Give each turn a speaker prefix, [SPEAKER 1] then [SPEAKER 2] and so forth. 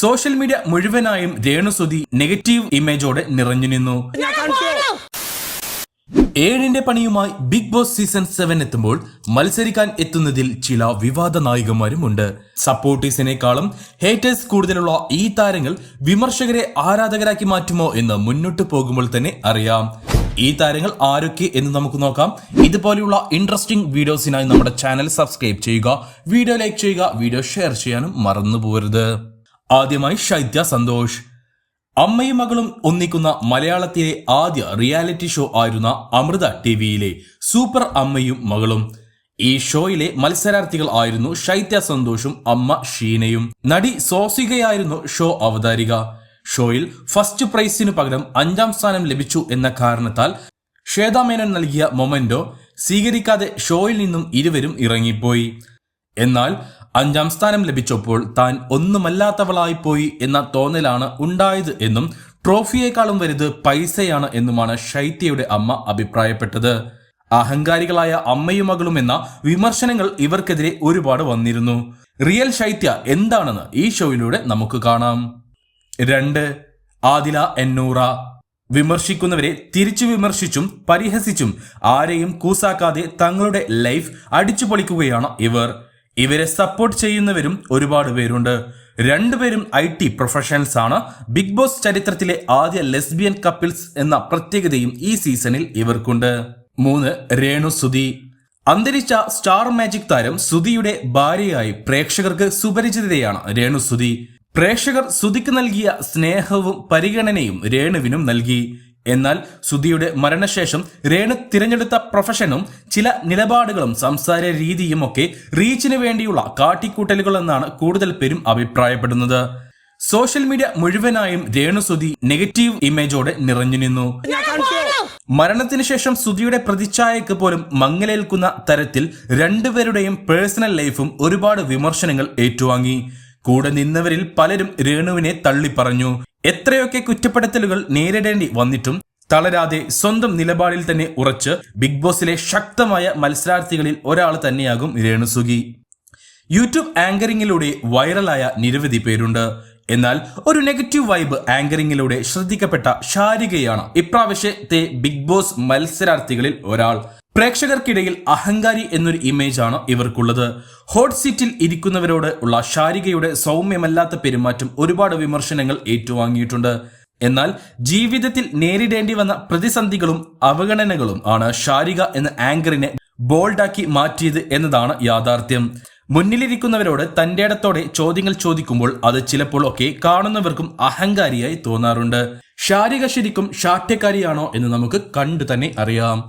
[SPEAKER 1] Social media മുഴുവനായും രേണുസുതി negative ഇമേജോടെ നിറഞ്ഞു നിന്നു. ഏഴിന്റെ പണിയുമായി ബിഗ് ബോസ് സീസൺ സെവൻ എത്തുമ്പോൾ മത്സരിക്കാൻ എത്തുന്നതിൽ ചില വിവാദ നായികമാരുമുണ്ട്. സപ്പോർട്ടേഴ്സിനേക്കാളും ഹേറ്റേഴ്സ് കൂടുതലുള്ള ഈ താരങ്ങൾ വിമർശകരെ ആരാധകരാക്കി മാറ്റുമോ എന്ന് മുന്നോട്ട് പോകുമ്പോൾ തന്നെ അറിയാം. ഈ താരങ്ങൾ ആരൊക്കെ എന്ന് നമുക്ക് നോക്കാം. ഇതുപോലെയുള്ള ഇൻട്രസ്റ്റിംഗ് വീഡിയോസിനായി നമ്മുടെ ചാനൽ സബ്സ്ക്രൈബ് ചെയ്യുക വീഡിയോ ലൈക്ക് ചെയ്യുക വീഡിയോ ഷെയർ ചെയ്യാനും മറന്നു ആദ്യമായി ശൈത്യ സന്തോഷ്. അമ്മയും മകളും ഒന്നിക്കുന്ന മലയാളത്തിലെ ആദ്യ റിയാലിറ്റി ഷോ ആയിരുന്ന അമൃത ടി വിയിലെ സൂപ്പർ അമ്മയും മകളും. ഈ ഷോയിലെ മത്സരാർത്ഥികൾ ആയിരുന്നു ശൈത്യ സന്തോഷും അമ്മ ഷീനയും. നടി സോസികയായിരുന്നു ഷോ അവതാരിക. ഷോയിൽ ഫസ്റ്റ് പ്രൈസിനു പകരം അഞ്ചാം സ്ഥാനം ലഭിച്ചു എന്ന കാരണത്താൽ ശ്വേതാ മേനോൻ നൽകിയ മൊമെന്റോ സ്വീകരിക്കാതെ ഷോയിൽ നിന്നും ഇരുവരും ഇറങ്ങിപ്പോയി. എന്നാൽ അഞ്ചാം സ്ഥാനം ലഭിച്ചപ്പോൾ താൻ ഒന്നുമല്ലാത്തവളായിപ്പോയി എന്ന തോന്നലാണ് ഉണ്ടായത് എന്നും ട്രോഫിയേക്കാളും വലുത് പൈസയാണ് എന്നുമാണ് ശൈത്യയുടെ അമ്മ അഭിപ്രായപ്പെട്ടത്. അഹങ്കാരികളായ അമ്മയും മകളും എന്ന വിമർശനങ്ങൾ ഇവർക്കെതിരെ ഒരുപാട് വന്നിരുന്നു. റിയൽ ശൈത്യ എന്താണെന്ന് ഈ ഷോയിലൂടെ നമുക്ക് കാണാം. രണ്ട് ആദില എന്നൂറ. വിമർശിക്കുന്നവരെ തിരിച്ചു വിമർശിച്ചും പരിഹസിച്ചും ആരെയും കൂസാക്കാതെ തങ്ങളുടെ ലൈഫ് അടിച്ചു പൊളിക്കുകയാണ് ഇവർ. ഇവരെ സപ്പോർട്ട് ചെയ്യുന്നവരും ഒരുപാട് പേരുണ്ട്. രണ്ടുപേരും ഐ ടി പ്രൊഫഷണൽസ് ആണ്. ബിഗ് ബോസ് ചരിത്രത്തിലെ ആദ്യ ലെസ്ബിയൻ കപ്പിൾസ് എന്ന പ്രത്യേകതയും ഈ സീസണിൽ ഇവർക്കുണ്ട്. മൂന്ന് രേണു സുധി. അന്തരിച്ച സ്റ്റാർ മാജിക് താരം സുധിയുടെ ഭാര്യയായി പ്രേക്ഷകർക്ക് സുപരിചിതയാണ് രേണു സുധി. പ്രേക്ഷകർ സുധിക്ക് നൽകിയ സ്നേഹവും പരിഗണനയും രേണുവിനും നൽകി. എന്നാൽ സുധിയുടെ മരണശേഷം രേണു തിരഞ്ഞെടുത്ത പ്രൊഫഷനും ചില നിലപാടുകളും സംസാര രീതിയും ഒക്കെ റീച്ചിന് വേണ്ടിയുള്ള കാട്ടിക്കൂട്ടലുകളെന്നാണ് കൂടുതൽ പേരും അഭിപ്രായപ്പെടുന്നത്. സോഷ്യൽ മീഡിയ മുഴുവനായും രേണു സുധി നെഗറ്റീവ് ഇമേജോടെ നിറഞ്ഞു നിന്നു. മരണത്തിന് ശേഷം സുധിയുടെ പ്രതിച്ഛായക്ക് പോലും മങ്ങലേൽക്കുന്ന തരത്തിൽ രണ്ടുപേരുടെയും പേഴ്സണൽ ലൈഫും ഒരുപാട് വിമർശനങ്ങൾ ഏറ്റുവാങ്ങി. കൂടെ നിന്നവരിൽ പലരും രേണുവിനെ തള്ളിപ്പറഞ്ഞു. എത്രയൊക്കെ കുറ്റപ്പെടുത്തലുകൾ നേരിടേണ്ടി വന്നിട്ടും തളരാതെ സ്വന്തം നിലപാടിൽ തന്നെ ഉറച്ച് ബിഗ് ബോസിലെ ശക്തമായ മത്സരാർത്ഥികളിൽ ഒരാൾ തന്നെയാകും രേണുസുഖി. യൂട്യൂബ് ആങ്കറിംഗിലൂടെ വൈറലായ നിരവധി പേരുണ്ട്. എന്നാൽ ഒരു നെഗറ്റീവ് വൈബ് ആങ്കറിംഗിലൂടെ ശ്രദ്ധിക്കപ്പെട്ട ശാരികയാണ് ഇപ്രാവശ്യത്തെ ബിഗ് ബോസ് മത്സരാർത്ഥികളിൽ ഒരാൾ. പ്രേക്ഷകർക്കിടയിൽ അഹങ്കാരി എന്നൊരു ഇമേജാണ് ഇവർക്കുള്ളത്. ഹോട്ട് സീറ്റിൽ ഇരിക്കുന്നവരോട് ഉള്ള ശാരികയുടെ സൗമ്യമല്ലാത്ത പെരുമാറ്റം ഒരുപാട് വിമർശനങ്ങൾ ഏറ്റുവാങ്ങിയിട്ടുണ്ട്. എന്നാൽ ജീവിതത്തിൽ നേരിടേണ്ടി വന്ന പ്രതിസന്ധികളും അവഗണനകളും ആണ് ഷാരിക എന്ന ആങ്കറിനെ ബോൾഡാക്കി മാറ്റിയത് എന്നതാണ് യാഥാർത്ഥ്യം. മുന്നിലിരിക്കുന്നവരോട് തന്റെ ഇടത്തോടെ ചോദ്യങ്ങൾ ചോദിക്കുമ്പോൾ അത് ചിലപ്പോൾ ഒക്കെ കാണുന്നവർക്കും അഹങ്കാരിയായി തോന്നാറുണ്ട്. ഷാരിക ശരിക്കും ശാഠ്യക്കാരിയാണോ എന്ന് നമുക്ക് കണ്ടു തന്നെ അറിയാം.